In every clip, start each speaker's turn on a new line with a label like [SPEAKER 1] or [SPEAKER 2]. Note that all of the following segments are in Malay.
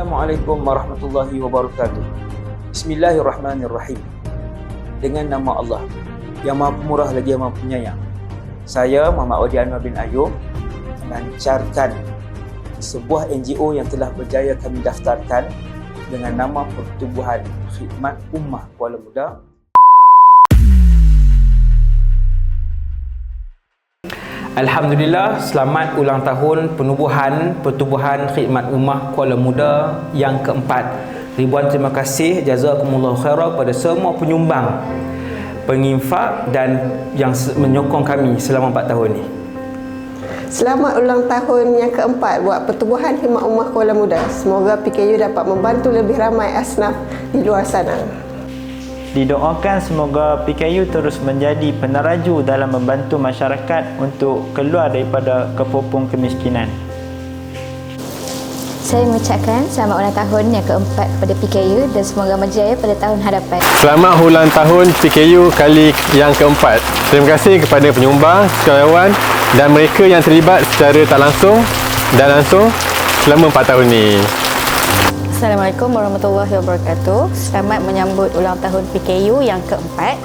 [SPEAKER 1] Assalamualaikum warahmatullahi wabarakatuh. Bismillahirrahmanirrahim. Dengan nama Allah yang Maha Pemurah lagi Maha Penyayang. Saya Muhammad Odi Anwar bin Ayub melancarkan sebuah NGO yang telah berjaya kami daftarkan dengan nama Pertubuhan Khidmat Ummah Kuala Muda Alhamdulillah, selamat ulang tahun penubuhan Pertubuhan Khidmat Ummah Kuala Muda yang keempat. Ribuan terima kasih jazakumullah khairah kepada semua penyumbang, penginfak dan yang menyokong kami selama 4 tahun ini.
[SPEAKER 2] Selamat ulang tahun yang keempat buat Pertubuhan Khidmat Ummah Kuala Muda. Semoga PKU dapat membantu lebih ramai asnaf di luar sana.
[SPEAKER 3] Didoakan semoga PKU terus menjadi peneraju dalam membantu masyarakat untuk keluar daripada kepopong kemiskinan.
[SPEAKER 4] Saya mengucapkan selamat ulang tahun yang keempat kepada PKU dan semoga berjaya pada tahun hadapan.
[SPEAKER 5] Selamat ulang tahun PKU kali yang keempat. Terima kasih kepada penyumbang, sukarelawan dan mereka yang terlibat secara tak langsung dan langsung selama empat tahun ini.
[SPEAKER 4] Assalamualaikum warahmatullahi wabarakatuh. Selamat menyambut ulang tahun PKU yang keempat.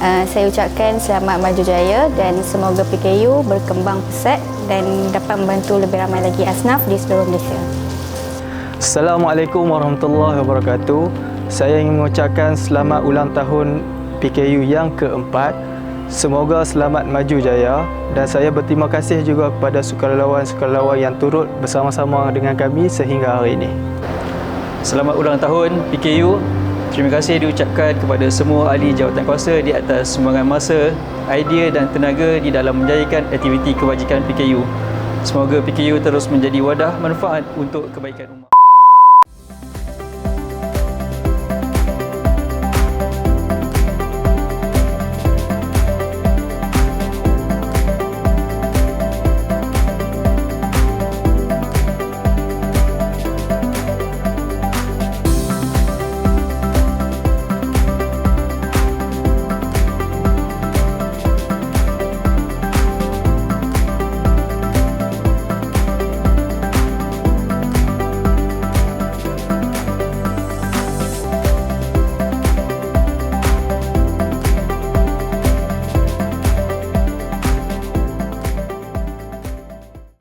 [SPEAKER 4] Uh, saya ucapkan selamat maju jaya dan semoga PKU berkembang pesat dan dapat membantu lebih ramai lagi asnaf di seluruh Malaysia.
[SPEAKER 6] Assalamualaikum warahmatullahi wabarakatuh. Saya ingin mengucapkan selamat ulang tahun PKU yang keempat. Semoga selamat maju jaya dan saya berterima kasih juga kepada sukarelawan-sukarelawan yang turut bersama-sama dengan kami sehingga hari ini.
[SPEAKER 7] Selamat ulang tahun PKU. Terima kasih diucapkan kepada semua ahli jawatan kuasa di atas sumbangan masa, idea dan tenaga di dalam menjayakan aktiviti kebajikan PKU. Semoga PKU terus menjadi wadah manfaat untuk kebaikan umat.